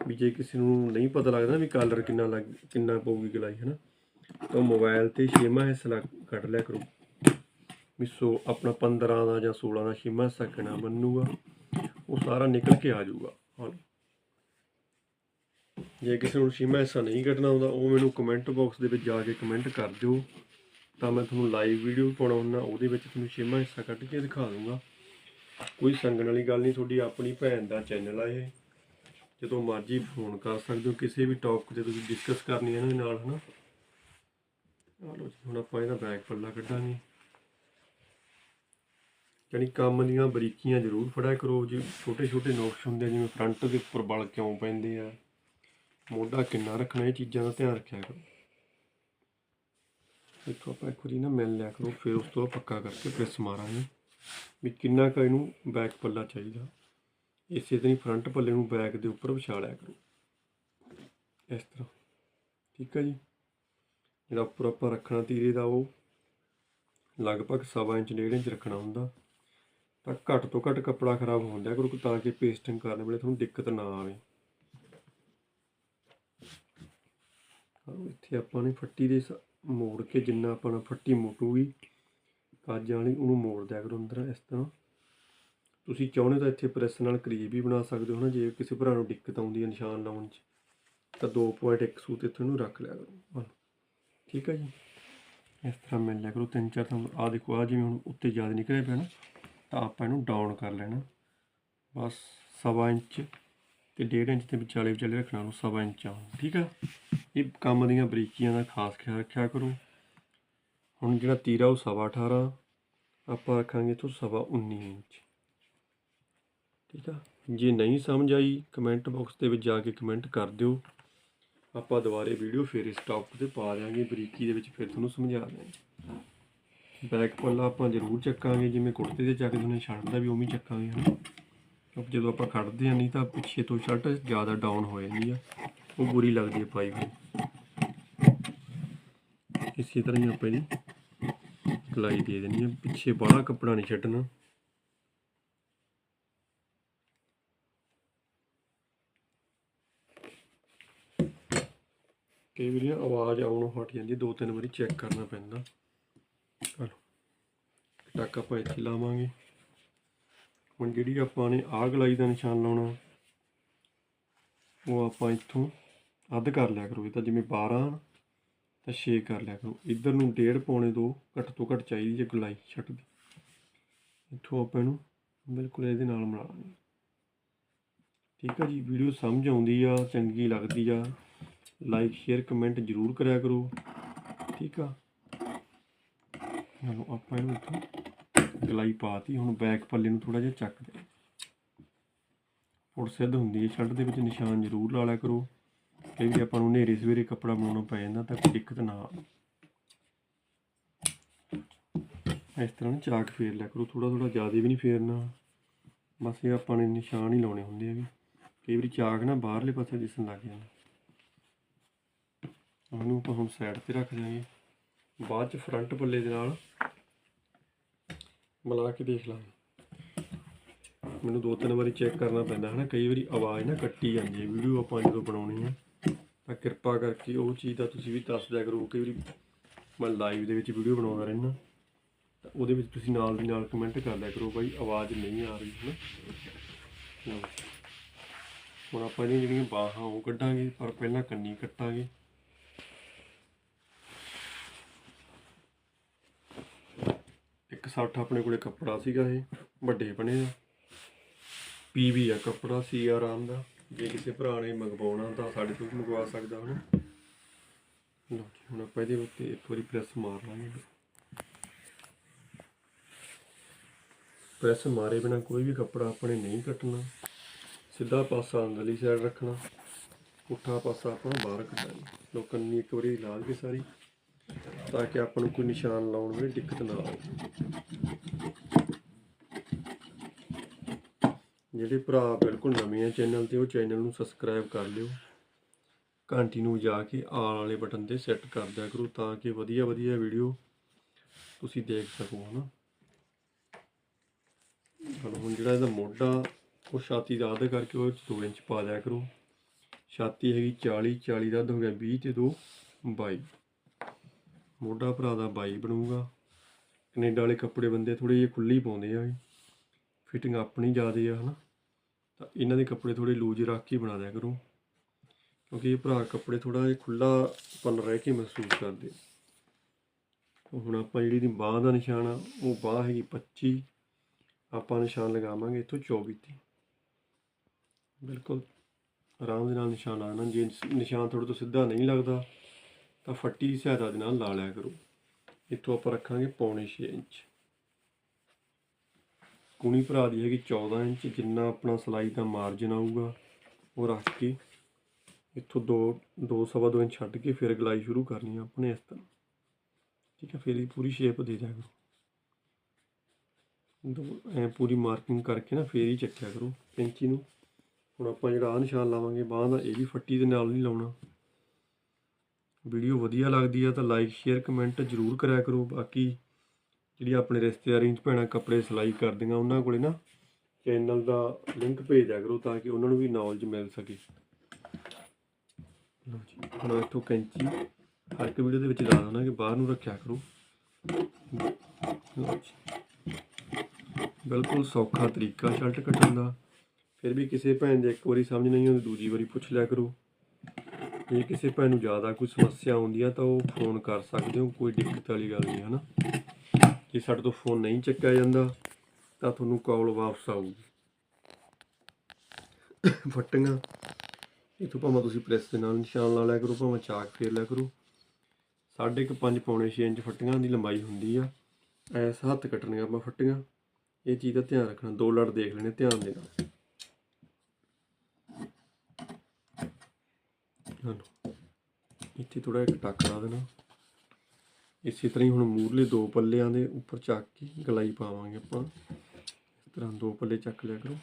ਵੀ ਜੇ ਕਿਸੇ ਨੂੰ ਨਹੀਂ ਪਤਾ ਲੱਗਦਾ ਵੀ ਕਾਲਰ ਕਿੰਨਾ ਲੱਗ, ਕਿੰਨਾ ਪਊਗੀ ਗਲਾਈ, ਹਨਾ? ਤਾਂ ਮੋਬਾਈਲ ਤੇ ਛੇਵਾਂ ਹਿੱਸਾ ਕੱਢ ਲਿਆ ਕਰੋ। ਵੀ ਸੋ ਆਪਣਾ 15 ਦਾ ਜਾਂ 16 ਦਾ ਛੇਵਾਂ ਹਿੱਸਾ ਕਿੰਨਾ ਮੰਨੂਗਾ, ਉਹ ਸਾਰਾ ਨਿਕਲ ਕੇ ਆ ਜਾਊਗਾ। ਹਾਂ। ਜੇ ਕਿਸੇ ਨੂੰ ਛੇਵਾਂ ਹਿੱਸਾ ਨਹੀਂ ਕੱਢਣਾ ਆਉਂਦਾ, ਉਹ ਮੈਨੂੰ ਕਮੈਂਟ ਬਾਕਸ ਦੇ ਵਿੱਚ ਜਾ ਕੇ ਕਮੈਂਟ ਕਰ ਦਿਓ। ਤਾਂ ਮੈਂ ਤੁਹਾਨੂੰ ਲਾਈਵ ਵੀਡੀਓ ਪਾਉਣਾ ਹੁੰਦਾ, ਉਹਦੇ ਵਿੱਚ ਤੁਹਾਨੂੰ ਛੇਵਾਂ ਹਿੱਸਾ ਕੱਢ ਕੇ ਦਿਖਾ ਦੂੰਗਾ। ਕੋਈ ਸੰਗਣ ਵਾਲੀ ਗੱਲ ਨਹੀਂ, ਤੁਹਾਡੀ ਆਪਣੀ ਭੈਣ ਦਾ ਚੈਨਲ ਆ ਇਹ। ਜਦੋਂ ਮਰਜ਼ੀ ਫੋਨ ਕਰ ਸਕਦੇ ਹੋ, ਕਿਸੇ ਵੀ ਟੌਪਿਕ ਤੇ ਤੁਸੀਂ ਡਿਸਕਸ ਕਰਨੀ ਹੈ ਇਹਨਾਂ ਦੇ ਨਾਲ, ਹਨਾ? ਆ ਜੀ, ਹੁਣ ਆਪਾਂ ਇਹਦਾ ਬੈਕ ਪੱਲਾ ਕੱਢਾਂਗੇ। ਯਾਨੀ ਕੰਮ ਦੀਆਂ ਬਰੀਕੀਆਂ ਜ਼ਰੂਰ ਫੜਿਆ ਕਰੋ, ਜੀ ਛੋਟੇ ਛੋਟੇ ਨੋਕਸ ਹੁੰਦੇ ਜਿਵੇਂ ਫਰੰਟ ਦੇ ਉੱਪਰ ਬਲ ਕਿਉਂ ਪੈਂਦੇ ਆ, ਮੋਢਾ ਕਿੰਨਾ ਰੱਖਣਾ, ਇਹ ਚੀਜ਼ਾਂ ਦਾ ਧਿਆਨ ਰੱਖਿਆ ਕਰੋ। ਇੱਥੋਂ ਆਪਾਂ ਇੱਕ ਵਾਰੀ ਨਾ ਮਿਲ ਲਿਆ ਕਰੋ, ਫਿਰ ਉਸ ਤੋਂ ਪੱਕਾ ਕਰਕੇ ਪ੍ਰੈਸ ਮਾਰਾਂਗੇ ਵੀ ਕਿੰਨਾ ਕੁ ਇਹਨੂੰ ਬੈਕ ਪੱਲਾ ਚਾਹੀਦਾ। ਇਸੇ ਤਰ੍ਹਾਂ ਹੀ ਫਰੰਟ ਪੱਲੇ ਨੂੰ ਬੈਕ ਦੇ ਉੱਪਰ ਵਿਛਾ ਲਿਆ ਕਰੋ। ਇਸ ਤਰ੍ਹਾਂ। ਠੀਕ ਹੈ ਜੀ? ਜਿਹੜਾ ਉੱਪਰ ਆਪਾਂ ਰੱਖਣਾ ਤੀਰੇ ਦਾ ਉਹ ਲਗਭਗ ਸਵਾ ਇੰਚ ਡੇਢ ਇੰਚ ਰੱਖਣਾ ਹੁੰਦਾ। ਤਾਂ ਘੱਟ ਤੋਂ ਘੱਟ ਕੱਪੜਾ ਖਰਾਬ ਹੁੰਦਾ ਕਰੋ, ਤਾਂ ਕਿ ਪੇਸਟਿੰਗ ਕਰਨ ਵੇਲੇ ਤੁਹਾਨੂੰ ਦਿੱਕਤ ਨਾ ਆਵੇ। ਇੱਥੇ ਆਪਾਂ ਨੇ ਫੱਟੀ ਦੇ ਸ- ਮੋੜ ਕੇ ਜਿੰਨਾ ਆਪਣਾ ਫੱਟੀ ਮੋਟੂਗੀ, ਕਾਜਾਂ ਵਾਲੀ, ਉਹਨੂੰ ਮੋੜ ਦਿਆ ਕਰੋ ਅੰਦਰ ਇਸ ਤਰ੍ਹਾਂ। ਤੁਸੀਂ ਚਾਹੁੰਦੇ ਤਾਂ ਇੱਥੇ ਪ੍ਰੈਸ ਨਾਲ ਕਰੀਬ ਵੀ ਬਣਾ ਸਕਦੇ ਹੋ ਨਾ, ਜੇ ਕਿਸੇ ਭਰਾ ਨੂੰ ਦਿੱਕਤ ਆਉਂਦੀ ਹੈ ਨਿਸ਼ਾਨ ਲਾਉਣ 'ਚ, ਤਾਂ 2.1 ਸੂਤ ਇੱਥੇ ਨੂੰ ਰੱਖ ਲਿਆ ਕਰੋ। ਆਹ ਠੀਕ ਹੈ ਜੀ? ਇਸ ਤਰ੍ਹਾਂ ਮਿਲ ਲਿਆ ਕਰੋ। ਤਿੰਨ ਚਾਰ ਤਾਂ ਆ ਦੇਖੋ ਆ ਜਿਵੇਂ ਹੁਣ ਉੱਤੇ ਜ਼ਿਆਦਾ ਨਿਕਲਿਆ ਪਿਆ ਨਾ, ਤਾਂ ਆਪਾਂ ਇਹਨੂੰ ਡਾਊਨ ਕਰ ਲੈਣਾ। ਬਸ ਸਵਾ ਇੰਚ ਤੇ ਡੇਢ ਇੰਚ ਦੇ ਵਿਚਾਲੇ ਵਿਚਾਲੇ ਰੱਖਣਾ ਨੂੰ ਸਵਾ ਇੰਚ ਠੀਕ ਆ? ਇਹ ਕੰਮ ਦੀਆਂ ਬਰੀਕੀਆਂ ਦਾ ਖਾਸ ਖਿਆਲ ਰੱਖਿਆ ਕਰੋ। ਹੁਣ ਜਿਹੜਾ ਤੀਰਾ ਉਹ ਸਵਾ 18 ਆਪਾਂ ਰੱਖਾਂਗੇ ਤੋਂ ਸਵਾ 19 ਇੰਚ। ਠੀਕ ਆ? ਜੇ ਨਹੀਂ ਸਮਝ ਆਈ ਕਮੈਂਟ ਬਾਕਸ ਦੇ ਵਿੱਚ ਜਾ ਕੇ ਕਮੈਂਟ ਕਰ ਦਿਓ। ਆਪਾਂ ਦੁਬਾਰੇ ਵੀਡੀਓ ਫੇਰ ਇਸ ਟੌਪਿਕ ਤੇ ਪਾ ਦਿਆਂਗੇ, ਬਰੀਕੀ ਦੇ ਵਿੱਚ ਫਿਰ ਤੁਹਾਨੂੰ ਸਮਝਾ ਦਿਆਂਗੇ। ਬੈਕ ਪੱਲਾ ਆਪਾਂ ਜ਼ਰੂਰ ਚੱਕਾਂਗੇ, ਜਿਵੇਂ ਕੁੜਤੇ ਦੇ ਚੱਕਦੇ ਹੁੰਦੇ ਛੱਡਦਾ ਵੀ ਉਵੇਂ ਚੱਕਾਂਗੇ, ਹਨਾ? ਕਿਉਂਕਿ ਜਦੋਂ ਆਪਾਂ ਖੜਦੇ ਆ ਨਹੀਂ ਤਾਂ ਪਿੱਛੇ ਤੋਂ ਸ਼ਰਟ ਜ਼ਿਆਦਾ ਡਾਊਨ ਹੋ ਜਾਂਦੀ ਆ। ਉਹ ਬੁਰੀ ਲੱਗਦੀ ਹੈ ਪਾਈ ਹੋਈ। ਇਸੇ ਤਰ੍ਹਾਂ ਹੀ ਆਪਾਂ ਇਹਦੀ ਗਲਾਈ ਦੇ ਦੇਣੀ ਆ। ਪਿੱਛੇ ਬਾਹਲਾ ਕੱਪੜਾ ਨਹੀਂ ਛੱਡਣਾ। ਕਈ ਵਾਰੀ ਆਵਾਜ਼ ਆਉਣੋਂ ਹਟ ਜਾਂਦੀ ਦੋ ਤਿੰਨ ਵਾਰੀ ਚੈੱਕ ਕਰਨਾ ਪੈਂਦਾ। ਚਲੋ। ਟੱਕ ਆਪਾਂ ਇੱਥੇ ਲਾਵਾਂਗੇ। ਹੁਣ ਜਿਹੜੀ ਆਪਾਂ ਨੇ ਆਹ ਗਲਾਈ ਦਾ ਨਿਸ਼ਾਨ ਲਾਉਣਾ, ਉਹ ਆਪਾਂ ਇੱਥੋਂ ਅੱਧ ਕਰ ਲਿਆ ਕਰੋ। ਇਹ ਤਾਂ ਜਿਵੇਂ 12 ਹਨ, ਤਾਂ 6 ਕਰ ਲਿਆ ਕਰੋ। ਇੱਧਰ ਨੂੰ ਡੇਢ ਪੌਣੇ 2 ਘੱਟ ਤੋਂ ਘੱਟ ਚਾਹੀਦੀ ਹੈ ਗਲਾਈ ਛੱਟ ਦੀ। ਇੱਥੋਂ ਆਪਾਂ ਇਹਨੂੰ ਬਿਲਕੁਲ ਇਹਦੇ ਨਾਲ ਮਿਲਾ ਲਾਂਗੇ। ਠੀਕ ਆ ਜੀ, ਵੀਡੀਓ ਸਮਝ ਆਉਂਦੀ ਆ, ਚੰਗੀ ਲੱਗਦੀ ਆ ਲਾਈਕ ਸ਼ੇਅਰ ਕਮੈਂਟ ਜ਼ਰੂਰ ਕਰਿਆ ਕਰੋ। ਠੀਕ ਆ? ਚਲੋ ਆਪਾਂ ਇਹਨੂੰ ਇੱਥੋਂ ਗਲਾਈ ਪਾਤੀ, ਹੁਣ ਬੈਕ ਪੱਲੇ ਨੂੰ ਥੋੜਾ ਜਿਹਾ ਚੱਕ ਦੇ। ਫੁੱਟ ਸਿੱਧ ਹੁੰਦੀ ਹੈ, ਛੱਡ ਦੇ ਵਿੱਚ ਨਿਸ਼ਾਨ ਜ਼ਰੂਰ ਲਾ ਲਿਆ ਕਰੋ। ਕਈ ਵਾਰੀ ਆਪਾਂ ਨੂੰ ਨੇਰੇ ਸਵੇਰੇ ਕੱਪੜਾ ਬਣਾਉਣਾ ਪੈ ਜਾਂਦਾ ਤਾਂ ਕੋਈ ਦਿੱਕਤ ਨਾ ਆਵੇ। ਇਸ ਤਰ੍ਹਾਂ ਚਾਕ ਫੇਰ ਲਿਆ ਕਰੋ ਥੋੜਾ ਥੋੜਾ ਜ਼ਿਆਦਾ ਵੀ ਨਹੀਂ ਫੇਰਨਾ। ਬਸ ਇਹ ਆਪਾਂ ਨੇ ਨਿਸ਼ਾਨ ਹੀ ਲਾਉਣੇ ਹੁੰਦੇ ਆ ਵੀ ਕਈ ਵਾਰੀ ਚਾਕ ਨਾ ਬਾਹਰਲੇ ਪਾਸੇ ਦਿਸਣ ਲੱਗ ਜਾਂਦਾ। ਉਹਨੂੰ ਆਪਾਂ ਹੁਣ ਸਾਈਡ ਤੇ ਰੱਖ ਦਿਆਂਗੇ। ਬਾਅਦ ਚ ਫਰੰਟ ਪੱਲੇ ਦੇ ਨਾਲ ਮਿਲਾ ਕੇ ਦੇਖ ਲਾਂਗੇ। ਮੈਨੂੰ ਦੋ ਤਿੰਨ ਵਾਰੀ ਚੈੱਕ ਕਰਨਾ ਪੈਂਦਾ ਹੈ ਨਾ ਕਈ ਵਾਰੀ ਆਵਾਜ਼ ਨਾ ਕੱਟੀ ਜਾਂਦੀ ਹੈ, ਵੀਡੀਓ ਆਪਾਂ ਜਦੋਂ ਬਣਾਉਣੀ ਹੈ, ਤਾਂ ਕਿਰਪਾ ਕਰਕੇ ਉਹ ਚੀਜ਼ ਦਾ ਤੁਸੀਂ ਵੀ ਦੱਸ ਦਿਆ ਕਰੋ, ਕਈ ਵਾਰੀ ਮੈਂ ਲਾਈਵ ਦੇ ਵਿੱਚ ਵੀਡੀਓ ਬਣਾਉਂਦਾ ਰਹਿਣਾ ਤਾਂ ਉਹਦੇ ਵਿੱਚ ਤੁਸੀਂ ਨਾਲ ਦੀ ਨਾਲ ਕਮੈਂਟ ਕਰ ਲਿਆ ਕਰੋ ਬਾਈ ਆਵਾਜ਼ ਨਹੀਂ ਆ ਰਹੀ ਹੈ ਨਾ ਹੁਣ ਆਪਾਂ ਇਹਦੀਆਂ ਜਿਹੜੀਆਂ ਬਾਹਾਂ ਉਹ ਕੱਢਾਂਗੇ, ਪਰ ਪਹਿਲਾਂ ਕੰਨੀ ਕੱਟਾਂਗੇ। ਇੱਕ 60 ਆਪਣੇ ਕੋਲੇ ਕੱਪੜਾ ਸੀਗਾ ਇਹ, ਵੱਡੇ ਬਣੇ ਦਾ ਪੀਵੀ ਆ ਕੱਪੜਾ ਸੀ ਆਰਾਮ ਦਾ। ਜੇ ਕਿਸੇ ਭਰਾ ਨੇ ਮੰਗਵਾਉਣਾ ਤਾਂ ਸਾਡੇ ਤੋਂ ਵੀ ਮੰਗਵਾ ਸਕਦਾ ਹਨ। ਲਓ ਜੀ, ਹੁਣ ਆਪਾਂ ਇਹਦੇ ਉੱਤੇ ਇੱਕ ਵਾਰੀ ਪ੍ਰੈਸ ਮਾਰ ਲਾਂਗੇ। ਪ੍ਰੈਸ ਮਾਰੇ ਬਿਨਾ ਕੋਈ ਵੀ ਕੱਪੜਾ ਆਪਣੇ ਨਹੀਂ ਕੱਟਣਾ। ਸਿੱਧਾ ਪਾਸਾ ਅੰਦਰਲੀ ਸਾਈਡ ਰੱਖਣਾ। ਪੁੱਠਾ ਪਾਸਾ ਆਪਾਂ ਬਾਹਰ ਕੱਢਾਂਗੇ ਲੋ ਕੰਨੀ ਇੱਕ ਵਾਰੀ ਲਾ ਕੇ ਸਾਰੀ। ਤਾਂ ਕਿ ਆਪਾਂ ਨੂੰ ਕੋਈ ਨਿਸ਼ਾਨ ਲਾਉਣ ਵਿੱਚ ਦਿੱਕਤ ਨਾ ਆਵੇ। ਜਿਹੜੇ ਭਰਾ ਬਿਲਕੁਲ ਨਵੇਂ ਆ ਚੈਨਲ ਤੇ, ਉਹ ਚੈਨਲ ਨੂੰ ਸਬਸਕ੍ਰਾਈਬ ਕਰ ਲਿਓ। ਘੰਟੀ ਨੂੰ ਜਾ ਕੇ ਆਲ ਵਾਲੇ ਬਟਨ ਤੇ ਸੈੱਟ ਕਰ ਦਿਆ ਕਰੋ ਤਾਂ ਕਿ ਵਧੀਆ ਵਧੀਆ ਵੀਡੀਓ ਤੁਸੀਂ ਦੇਖ ਸਕੋ, ਹਨਾ? ਚਲੋ, ਹੁਣ ਜਿਹੜਾ ਇਹਦਾ ਮੋਢਾ, ਉਹ ਛਾਤੀ ਦਾ ਅੱਧ ਕਰਕੇ ਉਹ 2 ਇੰਚ ਪਾ ਦਿਆ ਕਰੋ। ਛਾਤੀ ਹੈਗੀ 40 40 ਦਾ ਅੱਧ ਹੋ ਗਿਆ 20 ਤੇ 2 22 ਮੋਢਾ ਭਰਾ ਦਾ ਬਾਈ ਬਣੂਗਾ। ਕੈਨੇਡਾ ਵਾਲੇ ਕੱਪੜੇ ਬੰਦੇ ਥੋੜੇ ਜਿਹੇ ਖੁੱਲੀ ਪਾਉਂਦੇ ਆ ਫਿਟਿੰਗ ਆਪਣੀ ਜ਼ਿਆਦੇ ਆ, ਹਨਾ। ਤਾਂ ਇਹਨਾਂ ਦੇ ਕੱਪੜੇ ਥੋੜੇ ਲੂਜ ਰੱਖ ਕੇ ਬਣਾ ਦਿਆ ਕਰੋ। ਕਿਉਂਕਿ ਇਹ ਭਰਾ ਕੱਪੜੇ ਥੋੜਾ ਜਿਹਾ ਖੁੱਲਾ ਪਨ ਰਹਿ ਕੇ ਮਹਿਸੂਸ ਕਰਦੇ ਹੁਣ ਆਪਾਂ ਜਿਹੜੀ ਦੀ ਬਾਹ ਦਾ ਨਿਸ਼ਾਨ ਆ, ਉਹ ਬਾਹ ਹੈਗੀ 25 ਆਪਾਂ ਨਿਸ਼ਾਨ ਲਗਾਵਾਂਗੇ ਇੱਥੋਂ 24 ਤੇ। ਬਿਲਕੁਲ ਆਰਾਮ ਦੇ ਨਾਲ ਨਿਸ਼ਾਨ ਲਾਣਾ ਜੇ ਨਿਸ਼ਾਨ ਤੁਹਾਡੇ ਤੋਂ ਸਿੱਧਾ ਨਹੀਂ ਲੱਗਦਾ ਤਾਂ ਫੱਟੀ ਦੀ ਸਹਾਇਤਾ ਦੇ ਨਾਲ ਲਾ ਲਿਆ ਕਰੋ। ਇੱਥੋਂ ਆਪਾਂ ਰੱਖਾਂਗੇ ਪੌਣੇ 6 ਇੰਚ। ਕੁਣੀ ਭਰਾ ਦੀ ਹੈਗੀ 14 ਇੰਚ, ਜਿੰਨਾ ਆਪਣਾ ਸਲਾਈ ਦਾ ਮਾਰਜਨ ਆਊਗਾ, ਉਹ ਰੱਖ ਕੇ ਇੱਥੋਂ 2 2 ਸਵਾ 2 ਇੰਚ ਛੱਡ ਕੇ ਫਿਰ ਗਲਾਈ ਸ਼ੁਰੂ ਕਰਨੀ ਆ ਆਪਣੇ ਇਸ ਤਰ੍ਹਾਂ। ਠੀਕ ਹੈ ਫਿਰ ਇਹ ਪੂਰੀ ਸ਼ੇਪ ਦੇ ਦਿਆ ਕਰੋ। ਦੋ, ਐ ਪੂਰੀ ਮਾਰਕਿੰਗ ਕਰਕੇ ਨਾ ਫੇਰ ਹੀ ਚੱਕਿਆ ਕਰੋ ਕੈਂਚੀ ਨੂੰ। ਹੁਣ ਆਪਾਂ ਜਿਹੜਾ ਆਹ ਨਿਸ਼ਾਨ ਲਾਵਾਂਗੇ, ਬਾਹਾਂ ਦਾ, ਇਹ ਵੀ ਫੱਟੀ ਦੇ ਨਾਲ ਨਹੀਂ ਲਾਉਣਾ। ਵੀਡੀਓ ਵਧੀਆ ਲੱਗਦੀ ਆ ਤਾਂ ਲਾਈਕ ਸ਼ੇਅਰ ਕਮੈਂਟ ਜ਼ਰੂਰ ਕਰਿਆ ਕਰੋ। ਬਾਕੀ ਜਿਹੜੀ ਆਪਣੇ ਰਿਸ਼ਤੇਦਾਰੀ 'ਚ ਭੈਣਾਂ ਕੱਪੜੇ ਸਿਲਾਈ ਕਰਦੀਆਂ ਉਹਨਾਂ ਕੋਲੇ ਨਾ ਚੈਨਲ ਦਾ ਲਿੰਕ ਭੇਜਿਆ ਕਰੋ ਤਾਂ ਕਿ ਉਹਨਾਂ ਨੂੰ ਵੀ ਨੌਲੇਜ ਮਿਲ ਸਕੇ। ਲਓ ਜੀ, ਹੁਣ ਇੱਥੋਂ ਕੈਂਚੀ ਹਰ ਇੱਕ ਵੀਡੀਓ ਦੇ ਵਿੱਚ ਲਾ ਦੇਣਾ ਕਿ ਬਾਹਰ ਨੂੰ ਰੱਖਿਆ ਕਰੋ। ਬਿਲਕੁਲ ਸੌਖਾ ਤਰੀਕਾ ਸ਼ਰਟ ਕੱਟਣ ਦਾ। ਫਿਰ ਵੀ ਕਿਸੇ ਭੈਣ ਦੇ ਇੱਕ ਵਾਰੀ ਸਮਝ ਨਹੀਂ ਆਉਂਦੀ, ਦੂਜੀ ਵਾਰੀ ਪੁੱਛ ਲਿਆ ਕਰੋ। ਜੇ ਕਿਸੇ ਭੈਣ ਨੂੰ ਜ਼ਿਆਦਾ ਕੋਈ ਸਮੱਸਿਆ ਆਉਂਦੀ ਆ ਤਾਂ ਉਹ ਫੋਨ ਕਰ ਸਕਦੇ ਹੋ, ਕੋਈ ਦਿੱਕਤ ਵਾਲੀ ਗੱਲ ਨਹੀਂ ਹੈ ਨਾ ਜੇ ਸਾਡੇ ਤੋਂ ਫੋਨ ਨਹੀਂ ਚੱਕਿਆ ਜਾਂਦਾ, ਤਾਂ ਤੁਹਾਨੂੰ ਕਾਲ ਵਾਪਸ ਆਊਗੀ। ਫੱਟੀਆਂ, ਇਥੋਂ ਭਾਵੇਂ ਤੁਸੀਂ ਪ੍ਰੈਸ ਦੇ ਨਾਲ ਨਿਸ਼ਾਨ ਲਾ ਲਿਆ ਕਰੋ, ਭਾਵੇਂ ਚਾਕ ਫੇਰ ਲਿਆ ਕਰੋ। ਸਾਢੇ ਕੁ ਪੰਜ ਪੌਣੇ 6 ਇੰਚ ਫੱਟੀਆਂ ਦੀ ਲੰਬਾਈ ਹੁੰਦੀ ਆ। ਐਸ ਹੱਥ ਕੱਟਣੀਆਂ ਆਪਾਂ ਫੱਟੀਆਂ। ਇਹ ਚੀਜ਼ ਦਾ ਧਿਆਨ ਰੱਖਣਾ, ਦੋ ਲੜ ਦੇਖ ਲੈਣੇ ਧਿਆਨ ਦੇ ਨਾਲ। ਹਲੋ ਇੱਥੇ ਥੋੜਾ ਇੱਕ ਟੱਕ ਲਾ ਦੇਣਾ। ਇਸੇ ਤਰ੍ਹਾਂ ਹੀ ਹੁਣ ਮੂਰਲੇ ਦੋ ਪੱਲਿਆਂ ਦੇ ਉੱਪਰ ਚੱਕ ਕੇ ਗਲਾਈ ਪਾਵਾਂਗੇ ਆਪਾਂ। ਇਸ ਤਰ੍ਹਾਂ ਦੋ ਪੱਲੇ ਚੱਕ ਲਿਆ ਕਰੋ।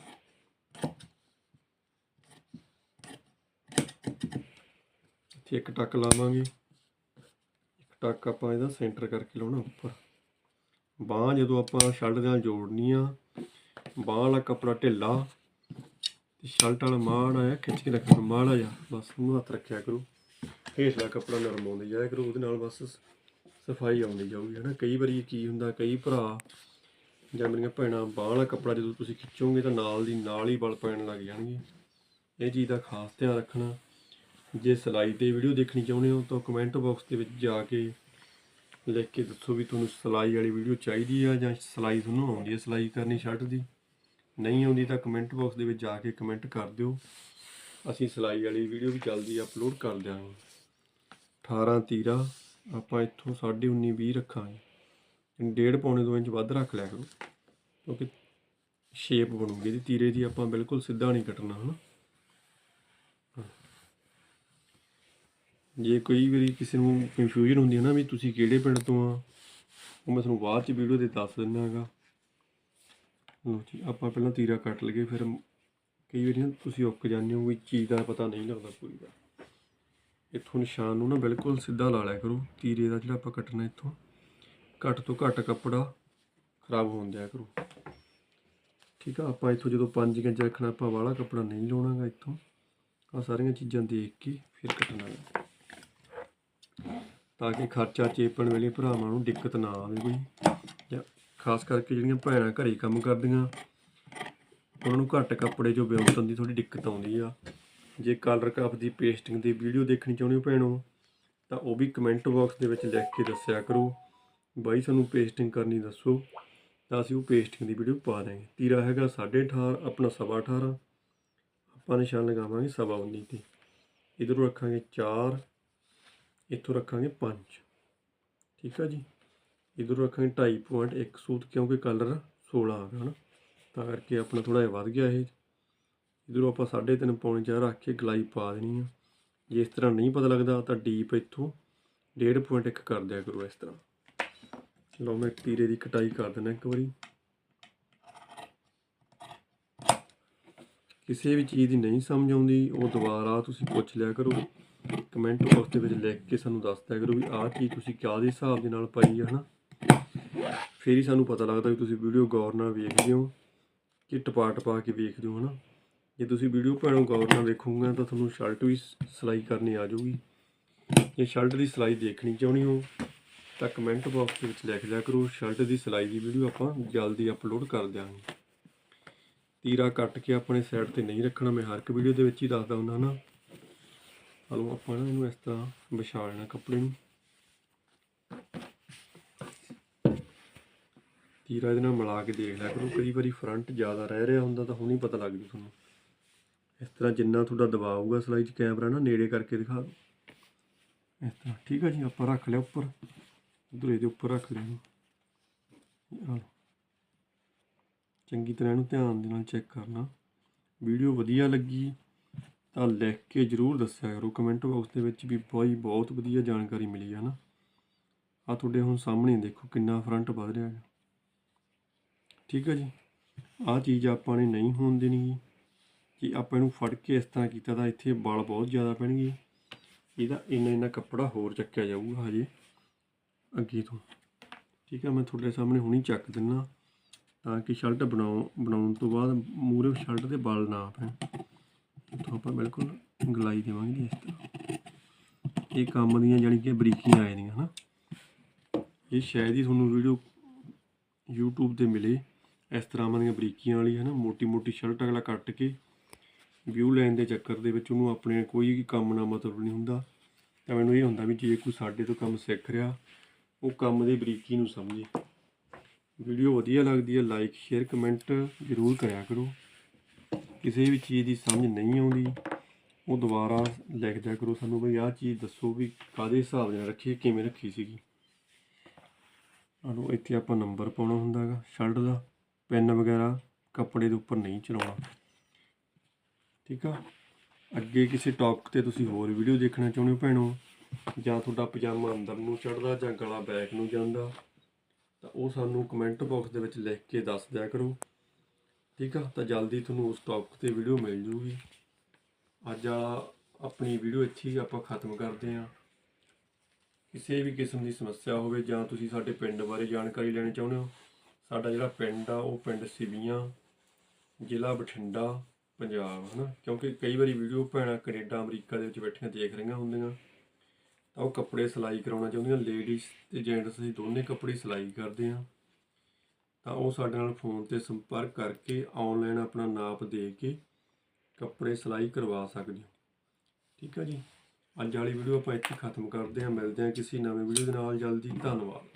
ਇੱਥੇ ਇੱਕ ਟੱਕ ਲਾਵਾਂਗੇ। ਇੱਕ ਟੱਕ ਆਪਾਂ ਇਹਦਾ ਸੈਂਟਰ ਕਰਕੇ ਲਾਉਣਾ ਉੱਪਰ। ਬਾਹ ਜਦੋਂ ਆਪਾਂ ਸ਼ਰਟ ਦੇ ਨਾਲ ਜੋੜਨੀ ਆ, ਬਾਹ ਵਾਲਾ ਕੱਪੜਾ ਢਿੱਲਾ ਸ਼ਰਟ ਵਾਲਾ ਮਾੜਾ ਆ ਖਿੱਚ ਕੇ ਰੱਖਣਾ ਮਾੜਾ ਜਾ ਬਸ ਉਹਨੂੰ ਹੱਥ ਰੱਖਿਆ ਕਰੋ। ਹੇਠਲਾ ਕੱਪੜਾ ਨਰਮ ਆਉਂਦਾ ਜਾਇਆ ਕਰੋ ਉਹਦੇ ਨਾਲ ਬਸ ਸਫ਼ਾਈ ਆਉਂਦੀ ਜਾਊਗੀ, ਹਨਾ? ਕਈ ਵਾਰੀ ਕੀ ਹੁੰਦਾ, ਕਈ ਭਰਾ ਜਾਂ ਮੇਰੀਆਂ ਭੈਣਾਂ ਬਾਂਹ ਵਾਲਾ ਕੱਪੜਾ ਜਦੋਂ ਤੁਸੀਂ ਖਿੱਚੋਗੇ ਤਾਂ ਨਾਲ ਦੀ ਨਾਲ ਹੀ ਬਲ ਪੈਣ ਲੱਗ ਜਾਣਗੇ। ਇਹ ਚੀਜ਼ ਦਾ ਖਾਸ ਧਿਆਨ ਰੱਖਣਾ। ਜੇ ਸਿਲਾਈ ਤੇ ਵੀਡੀਓ ਦੇਖਣੀ ਚਾਹੁੰਦੇ ਹੋ ਤਾਂ ਕਮੈਂਟ ਬਾਕਸ ਦੇ ਵਿੱਚ ਜਾ ਕੇ ਲਿਖ ਕੇ ਦੱਸੋ ਵੀ ਤੁਹਾਨੂੰ ਸਿਲਾਈ ਵਾਲੀ ਵੀਡੀਓ ਚਾਹੀਦੀ ਆ ਜਾਂ ਸਿਲਾਈ ਤੁਹਾਨੂੰ ਆਉਂਦੀ ਹੈ ਸਿਲਾਈ ਕਰਨੀ ਸ਼ਰਟ ਦੀ। ਨਹੀਂ ਆਉਂਦੀ ਤਾਂ ਕਮੈਂਟ ਬਾਕਸ ਦੇ ਵਿੱਚ ਜਾ ਕੇ ਕਮੈਂਟ ਕਰ ਦਿਓ। ਅਸੀਂ ਸਿਲਾਈ ਵਾਲੀ ਵੀਡੀਓ ਵੀ ਜਲਦੀ ਅਪਲੋਡ ਕਰ ਦਿਆਂਗੇ। 18 ਤੀਰਾ, ਆਪਾਂ ਇੱਥੋਂ 19.5 20 ਰੱਖਾਂਗੇ। ਡੇਢ ਪੌਣੇ 2 ਇੰਚ ਵੱਧ ਰੱਖ ਲਿਆ ਕਰੋ, ਕਿਉਂਕਿ ਸ਼ੇਪ ਬਣੂਗੀ ਇਹਦੀ। ਤੀਰੇ ਦੀ ਆਪਾਂ ਬਿਲਕੁਲ ਸਿੱਧਾ ਨਹੀਂ ਕੱਟਣਾ, ਹਨਾ? ਜੇ ਕੋਈ ਵਾਰੀ ਕਿਸੇ ਨੂੰ ਕਨਫਿਊਜ਼ਨ ਹੁੰਦੀ ਹੈ ਨਾ ਵੀ ਤੁਸੀਂ ਕਿਹੜੇ ਪਿੰਡ ਤੋਂ ਆ, ਉਹ ਮੈਂ ਤੁਹਾਨੂੰ ਬਾਅਦ ਚ ਵੀਡੀਓ ਦੇ ਦੱਸ ਦਿੰਦਾ ਹੈਗਾ। ਲਓ ਜੀ, ਆਪਾਂ ਪਹਿਲਾਂ ਤੀਰਾ ਕੱਟ ਲਈਏ, ਫਿਰ ਕਈ ਵਾਰੀ ਨਾ ਤੁਸੀਂ ਉੱਕ ਜਾਂਦੇ ਹੋ, ਕੋਈ ਚੀਜ਼ ਦਾ ਪਤਾ ਨਹੀਂ ਲੱਗਦਾ ਪੂਰੀ ਦਾ। ਇੱਥੋਂ ਨਿਸ਼ਾਨ ਨੂੰ ਨਾ ਬਿਲਕੁਲ ਸਿੱਧਾ ਲਾ ਲਿਆ ਕਰੋ, ਤੀਰੇ ਦਾ ਜਿਹੜਾ ਆਪਾਂ ਕੱਟਣਾ ਇੱਥੋਂ, ਘੱਟ ਤੋਂ ਘੱਟ ਕੱਪੜਾ ਖਰਾਬ ਹੋਣ ਦਿਆ ਕਰੋ। ਠੀਕ ਆ, ਆਪਾਂ ਇੱਥੋਂ ਜਦੋਂ 5 ਇੰਚ ਰੱਖਣਾ, ਆਪਾਂ ਵਾਲਾ ਕੱਪੜਾ ਨਹੀਂ ਲਾਉਣਾਗਾ ਇੱਥੋਂ। ਆ ਸਾਰੀਆਂ ਚੀਜ਼ਾਂ ਦੇਖ ਕੇ ਫਿਰ ਕੱਟਣਾ ਹੈ ਤਾਂ ਕਿ ਖਰਚਾ ਚੇਪਣ ਵੇਲੇ ਭਰਾਵਾਂ ਨੂੰ ਦਿੱਕਤ ਨਾ ਆਵੇ ਕੋਈ, ਜਾਂ ਖਾਸ ਕਰਕੇ ਜਿਹੜੀਆਂ ਭੈਣਾਂ ਘਰੇ ਕੰਮ ਕਰਦੀਆਂ, ਉਹਨਾਂ ਨੂੰ ਘੱਟ ਕੱਪੜੇ ਜੋ ਵਿਉਂਤਣ ਦੀ ਥੋੜੀ ਦਿੱਕਤ ਆਉਂਦੀ ਆ। ਜੇ ਕਲਰ ਕਪ ਦੀ ਪੇਸਟਿੰਗ ਦੀ ਵੀਡੀਓ ਦੇਖਣੀ ਚਾਹੁੰਦੇ ਹੋ ਭੈਣੋ, ਤਾਂ ਉਹ ਵੀ ਕਮੈਂਟ ਬਾਕਸ ਦੇ ਵਿੱਚ ਲਿਖ ਕੇ ਦੱਸਿਆ ਕਰੋ। ਬਾਈ, ਸਾਨੂੰ ਪੇਸਟਿੰਗ ਕਰਨੀ ਦੱਸੋ, ਤਾਂ ਅਸੀਂ ਉਹ ਪੇਸਟਿੰਗ ਦੀ ਵੀਡੀਓ ਪਾ ਦਾਂਗੇ ਤੀਰਾ ਹੈਗਾ 18.5 ਆਪਣਾ ਸਵਾ 18 ਆਪਾਂ ਨਿਸ਼ਾਨ ਲਗਾਵਾਂਗੇ ਸਵਾ 19 ਤੇ। ਇਧਰੋਂ ਰੱਖਾਂਗੇ 4 ਇੱਥੋਂ ਰੱਖਾਂਗੇ 5 ਠੀਕ ਆ ਜੀ? ਇਧਰੋਂ ਰੱਖਾਂਗੇ 2.5.1 ਸੂਤ, ਕਿਉਂਕਿ ਕਲਰ 16 ਆ ਗਿਆ ਹਨਾ। ਤਾਂ ਕਰਕੇ ਆਪਣਾ ਥੋੜਾ ਜਿਹਾ ਵੱਧ ਗਿਆ ਇਹ। ਇਧਰੋਂ ਆਪਾਂ 3.5 ਪੌਣੇ 4 ਰੱਖ ਕੇ ਗਲਾਈ ਪਾ ਦੇਣੀ ਆ। ਜੇ ਇਸ ਤਰ੍ਹਾਂ ਨਹੀਂ ਪਤਾ ਲੱਗਦਾ ਤਾਂ ਡੀਪ ਇੱਥੋਂ 1.5.1 ਕਰ ਦਿਆ ਕਰੋ ਇਸ ਤਰ੍ਹਾਂ। ਲਓ ਮੈਂ ਤੀਰੇ ਦੀ ਕਟਾਈ ਕਰ ਦਿੰਦਾ ਇੱਕ ਵਾਰੀ। ਕਿਸੇ ਵੀ ਚੀਜ਼ ਦੀ ਨਹੀਂ ਸਮਝ ਆਉਂਦੀ, ਉਹ ਦੁਬਾਰਾ ਤੁਸੀਂ ਪੁੱਛ ਲਿਆ ਕਰੋ। ਕਮੈਂਟ ਬਾਕਸ ਦੇ ਵਿੱਚ ਲਿਖ ਕੇ ਸਾਨੂੰ ਦੱਸ ਦਿਆ ਕਰੋ ਵੀ ਆਹ ਚੀਜ਼ ਤੁਸੀਂ ਕਿਆ ਦੇ ਹਿਸਾਬ ਦੇ ਨਾਲ ਪਾਈ ਆ, ਹਨਾ? ਫਿਰ ਹੀ ਸਾਨੂੰ ਪਤਾ ਲੱਗਦਾ ਵੀ ਤੁਸੀਂ ਵੀਡੀਓ ਗੌਰ ਨਾਲ ਵੇਖਦੇ ਹੋ ਕਿ ਟਪਾ ਟਪਾ ਕੇ ਵੇਖਦੇ ਹੋ ਹਨਾ। ਜੇ ਤੁਸੀਂ ਵੀਡੀਓ ਭੈਣੋ ਗੌਰ ਨਾਲ ਵੇਖੋਗੇ ਤਾਂ ਤੁਹਾਨੂੰ ਸ਼ਰਟ ਵੀ ਸਿਲਾਈ ਕਰਨੀ ਆ ਜਾਊਗੀ। ਜੇ ਸ਼ਰਟ ਦੀ ਸਿਲਾਈ ਦੇਖਣੀ ਚਾਹੁੰਦੇ ਹੋ ਤਾਂ ਕਮੈਂਟ ਬਾਕਸ ਦੇ ਵਿੱਚ ਲਿਖ ਦਿਆ ਕਰੋ, ਸ਼ਰਟ ਦੀ ਸਿਲਾਈ ਦੀ ਵੀਡੀਓ ਆਪਾਂ ਜਲਦੀ ਅਪਲੋਡ ਕਰ ਦਿਆਂਗੇ। ਤੀਰਾ ਕੱਟ ਕੇ ਆਪਣੇ ਸਾਈਡ ਤੇ ਨਹੀਂ ਰੱਖਣਾ, ਮੈਂ ਹਰ ਇੱਕ ਵੀਡੀਓ ਦੇ ਵਿੱਚ ਹੀ ਦੱਸਦਾ ਹੁੰਦਾ ਨਾ ਹਲੋ, ਆਪਾਂ ਨਾ ਇਹਨੂੰ ਇਸ ਤਰ੍ਹਾਂ ਵਿਛਾ ਲੈਣਾ ਕੱਪੜੇ ਨੂੰ। ਤੀਰਾ ਇਹਦੇ ਨਾਲ ਮਿਲਾ ਕੇ ਦੇਖ ਲਿਆ ਕਰੋ, ਕਈ ਵਾਰੀ ਫਰੰਟ ਜ਼ਿਆਦਾ ਰਹਿ ਰਿਹਾ ਹੁੰਦਾ ਤਾਂ ਹੁਣੀ ਪਤਾ ਲੱਗ ਜੂ ਤੁਹਾਨੂੰ। ਇਸ ਤਰ੍ਹਾਂ ਜਿੰਨਾ ਤੁਹਾਡਾ ਦਬਾਅ ਹੋਊਗਾ ਸਲਾਈ 'ਚ ਕੈਮਰਾ ਨਾ ਨੇੜੇ ਕਰਕੇ ਦਿਖਾ ਦਿਓ। ਇਸ ਤਰ੍ਹਾਂ, ਠੀਕ ਆ ਜੀ? ਆਪਾਂ ਰੱਖ ਲਿਆ ਉੱਪਰ। ਉਧਰ ਇਹਦੇ ਉੱਪਰ ਰੱਖ ਲਿਆ ਚੰਗੀ ਤਰ੍ਹਾਂ ਇਹਨੂੰ ਧਿਆਨ ਦੇ ਨਾਲ ਚੈੱਕ ਕਰਨਾ। ਵੀਡੀਓ ਵਧੀਆ ਲੱਗੀ ਤਾਂ ਲਿਖ ਕੇ ਜਰੂਰ ਦੱਸਿਆ ਕਰੋ। ਕਮੈਂਟ ਬਾਕਸ ਦੇ ਵਿੱਚ ਵੀ ਬਾਈ ਬਹੁਤ ਵਧੀਆ ਜਾਣਕਾਰੀ ਮਿਲੀ ਹੈ ਨਾ। ਆ ਤੁਹਾਡੇ ਹੁਣ ਸਾਹਮਣੇ ਦੇਖੋ ਕਿੰਨਾ ਫਰੰਟ ਵੱਧ ਰਿਹਾ ਹੈ ਠੀਕ ਹੈ ਜੀ। ਆਹ ਚੀਜ਼ ਆਪਾਂ ਨੇ ਨਹੀਂ ਹੋਣ ਦੇਣੀ ਗੀ। ਜੇ ਆਪਾਂ ਇਹਨੂੰ ਫੜ ਕੇ ਇਸ ਤਰ੍ਹਾਂ ਕੀਤਾ ਤਾਂ ਇੱਥੇ ਵਾਲ ਬਹੁਤ ਜ਼ਿਆਦਾ ਪੈਣਗੇ। ਇਹਦਾ ਇੰਨਾ ਇੰਨਾ ਕੱਪੜਾ ਹੋਰ ਚੱਕਿਆ ਜਾਊਗਾ ਹਜੇ। ਅੱਗੇ ਤੋਂ। ਠੀਕ ਹੈ ਮੈਂ ਤੁਹਾਡੇ ਸਾਹਮਣੇ ਹੁਣੀ ਚੱਕ ਦਿੰਨਾ। ਤਾਂ ਕਿ ਸ਼ਰਟ ਬਣਾਉ, ਬਣਾਉਣ ਤੋਂ ਬਾਅਦ ਮੂਰੇ ਸ਼ਰਟ ਦੇ ਵਾਲ ਨਾ ਪੈਣ। ਇੱਥੋਂ ਆਪਾਂ ਬਿਲਕੁਲ ਗਲਾਈ ਦੇਵਾਂਗੇ ਇਸ ਤਰ੍ਹਾਂ। ਇਹ ਕੰਮ ਦੀਆਂ ਜਾਣੀ ਕਿ ਬਰੀਕੀਆਂ ਆ ਜਾਂਦੀਆਂ, ਹਨਾ। ਇਹ ਸ਼ਾਇਦ ਹੀ ਤੁਹਾਨੂੰ ਵੀਡੀਓ YouTube ਤੇ ਮਿਲੇ। ਇਸ ਤਰ੍ਹਾਂ ਦੀਆਂ ਬਰੀਕੀਆਂ ਵਾਲੀ ਹੈ ਨਾ ਮੋਟੀ ਮੋਟੀ ਸ਼ਰਟ ਅਗਲਾ ਕੱਟ ਕੇ ਵਿਊ ਲੈਣ ਦੇ ਚੱਕਰ ਦੇ ਵਿੱਚ ਉਹਨੂੰ ਆਪਣੇ ਕੋਈ ਵੀ ਕੰਮ ਨਾਲ ਮਤਲਬ ਨਹੀਂ ਹੁੰਦਾ। ਤਾਂ ਮੈਨੂੰ ਇਹ ਹੁੰਦਾ ਵੀ ਜੇ ਕੋਈ ਸਾਡੇ ਤੋਂ ਕੰਮ ਸਿੱਖ ਰਿਹਾ, ਉਹ ਕੰਮ ਦੀ ਬਰੀਕੀ ਨੂੰ ਸਮਝੇ। ਵੀਡੀਓ ਵਧੀਆ ਲੱਗਦੀ ਹੈ ਲਾਈਕ ਸ਼ੇਅਰ ਕਮੈਂਟ ਜ਼ਰੂਰ ਕਰਿਆ ਕਰੋ। ਕਿਸੇ ਵੀ ਚੀਜ਼ ਦੀ ਸਮਝ ਨਹੀਂ ਆਉਂਦੀ, ਉਹ ਦੁਬਾਰਾ ਲਿਖ ਦਿਆ ਕਰੋ ਸਾਨੂੰ ਬਈ ਆਹ ਚੀਜ਼ ਦੱਸੋ ਵੀ ਕਾਦੇ ਹਿਸਾਬ ਨਾਲ ਰੱਖੀ ਕਿਵੇਂ ਰੱਖੀ ਸੀਗੀ। ਆਨੂੰ ਇੱਥੇ ਆਪਾਂ ਨੰਬਰ ਪਾਉਣਾ ਹੁੰਦਾ ਹੈਗਾ ਸ਼ਰਟ ਦਾ। ਪੈਨ ਵਗੈਰਾ ਕੱਪੜੇ ਦੇ ਉੱਪਰ ਨਹੀਂ ਚਲਾਉਣਾ। ਠੀਕ ਆ? ਅੱਗੇ ਕਿਸੇ ਟੌਪਿਕ ਤੇ ਤੁਸੀਂ ਹੋਰ ਵੀਡੀਓ ਦੇਖਣਾ ਚਾਹੁੰਦੇ ਹੋ ਭੈਣੋ, ਜਾਂ ਤੁਹਾਡਾ ਪਜਾਮਾ ਅੰਦਰ ਨੂੰ ਚੜਦਾ ਜਾਂ ਗਲਾ ਬੈਕ ਨੂੰ ਜਾਂਦਾ, ਤਾਂ ਉਹ ਸਾਨੂੰ ਕਮੈਂਟ ਬਾਕਸ ਦੇ ਵਿੱਚ ਲਿਖ ਕੇ ਦੱਸ ਦਿਆ ਕਰੋ। ਠੀਕ ਆ? ਤਾਂ ਜਲਦੀ ਤੁਹਾਨੂੰ ਉਸ ਟੌਪਿਕ ਤੇ ਵੀਡੀਓ ਮਿਲ ਜੂਗੀ। ਅੱਜ ਵਾਲਾ ਆਪਣੀ ਵੀਡੀਓ ਇੱਥੇ ਹੀ ਆਪਾਂ ਖਤਮ ਕਰਦੇ ਹਾਂ। ਕਿਸੇ ਵੀ ਕਿਸਮ ਦੀ ਸਮੱਸਿਆ ਹੋਵੇ ਜਾਂ ਤੁਸੀਂ ਸਾਡੇ ਪਿੰਡ ਬਾਰੇ ਜਾਣਕਾਰੀ ਲੈਣੀ ਚਾਹੁੰਦੇ ਹੋ ਸਾਡਾ ਜਿਹੜਾ ਪਿੰਡ ਆ, ਉਹ ਪਿੰਡ ਸਿਵੀਆਂ, ਜ਼ਿਲ੍ਹਾ ਬਠਿੰਡਾ, ਪੰਜਾਬ, ਹਨਾ? ਕਿਉਂਕਿ ਕਈ ਵਾਰੀ ਵੀਡੀਓ ਭੈਣਾਂ ਕੈਨੇਡਾ, ਅਮਰੀਕਾ ਦੇ ਵਿੱਚ ਬੈਠੀਆਂ ਦੇਖ ਰਹੀਆਂ ਹੁੰਦੀਆਂ। ਤਾਂ ਉਹ ਕੱਪੜੇ ਸਿਲਾਈ ਕਰਾਉਣਾ ਚਾਹੁੰਦੀਆਂ ਲੇਡੀਜ਼ ਤੇ ਜੈਂਟਸ ਅਸੀਂ ਦੋਨੇ ਕੱਪੜੇ ਸਿਲਾਈ ਕਰਦੇ ਹਾਂ। ਤਾਂ ਉਹ ਸਾਡੇ ਨਾਲ ਫੋਨ ਤੇ ਸੰਪਰਕ ਕਰਕੇ ਆਨਲਾਈਨ ਆਪਣਾ ਨਾਪ ਦੇ ਕੇ ਕੱਪੜੇ ਸਿਲਾਈ ਕਰਵਾ ਸਕਦੇ ਹੋ। ਠੀਕ ਹੈ ਜੀ? ਅੱਜ ਵਾਲੀ ਵੀਡੀਓ ਆਪਾਂ ਇੱਥੇ ਖਤਮ ਕਰਦੇ ਹਾਂ। ਮਿਲਦੇ ਹਾਂ ਕਿਸੇ ਨਵੇਂ ਵੀਡੀਓ ਦੇ ਨਾਲ। ਜਲਦੀ ਧੰਨਵਾਦ।